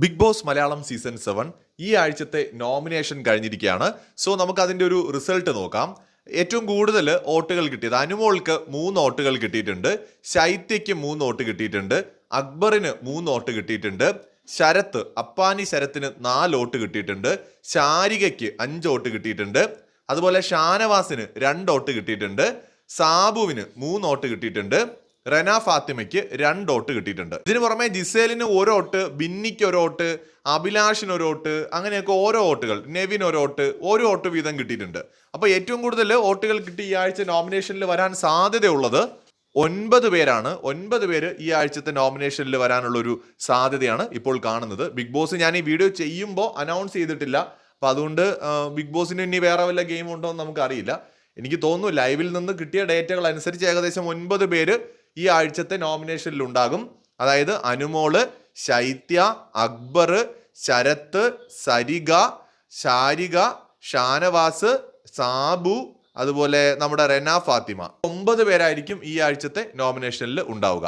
Big Boss Malayalam season seven ഈ ആഴ്ചത്തെ nomination കഴിഞ്ഞിരിക്കുകയാണ്. സോ നമുക്ക് അതിന്റെ ഒരു റിസൾട്ട് നോക്കാം. ഏറ്റവും കൂടുതൽ വോട്ടുകൾ കിട്ടിയത് അനുമോൾക്ക് മൂന്ന് വോട്ടുകൾ കിട്ടിയിട്ടുണ്ട്. ശൈത്യയ്ക്ക് മൂന്ന് വോട്ട് കിട്ടിയിട്ടുണ്ട്. അക്ബറിന് മൂന്ന് വോട്ട് കിട്ടിയിട്ടുണ്ട്. ശരത്ത് അപ്പാനി ശരത്തിന് നാല് വോട്ട് കിട്ടിയിട്ടുണ്ട്. ശാരികയ്ക്ക് അഞ്ച് വോട്ട് കിട്ടിയിട്ടുണ്ട്. അതുപോലെ ഷാനവാസിന് രണ്ട് വോട്ട് കിട്ടിയിട്ടുണ്ട്. സാബുവിന് മൂന്ന് വോട്ട് കിട്ടിയിട്ടുണ്ട്. റെന ഫാത്തിമയ്ക്ക് രണ്ട് വോട്ട് കിട്ടിയിട്ടുണ്ട്. ഇതിന് പുറമെ ജിസേലിന് ഒരു വോട്ട് ബിന്നിക്ക് ഒരു വോട്ട് അഭിലാഷിന് ഒരു വോട്ട് അങ്ങനെയൊക്കെ ഓരോ വോട്ടുകൾ. നെവിൻ ഒരു വോട്ട് ഓരോ വോട്ട് വീതം കിട്ടിയിട്ടുണ്ട്. അപ്പോൾ ഏറ്റവും കൂടുതൽ വോട്ടുകൾ കിട്ടി ഈ ആഴ്ച നോമിനേഷനിൽ വരാൻ സാധ്യതയുള്ളത് ഒൻപത് പേരാണ്. ഒൻപത് പേര് ഈ ആഴ്ചത്തെ നോമിനേഷനിൽ വരാനുള്ള ഒരു സാധ്യതയാണ് ഇപ്പോൾ കാണുന്നത്. ബിഗ് ബോസ് ഞാൻ ഈ വീഡിയോ ചെയ്യുമ്പോൾ അനൗൺസ് ചെയ്തിട്ടില്ല. അപ്പൊ അതുകൊണ്ട് ബിഗ് ബോസിന് ഇനി വേറെ വല്ല ഗെയിം ഉണ്ടോ എന്ന് നമുക്കറിയില്ല. എനിക്ക് തോന്നുന്നു ലൈവിൽ നിന്ന് കിട്ടിയ ഡേറ്റകൾ അനുസരിച്ച് ഏകദേശം ഒൻപത് പേര് ഈ ആഴ്ചത്തെ നോമിനേഷനിൽ ഉണ്ടാകും. അതായത് അനുമോൾ ശൈത്യ അക്ബർ ശരത്ത് സരിക ശാരിക ഷാനവാസ് സാബു അതുപോലെ നമ്മുടെ റെന ഫാത്തിമ. ഒമ്പത് പേരായിരിക്കും ഈ ആഴ്ചത്തെ നോമിനേഷനിൽ ഉണ്ടാവുക.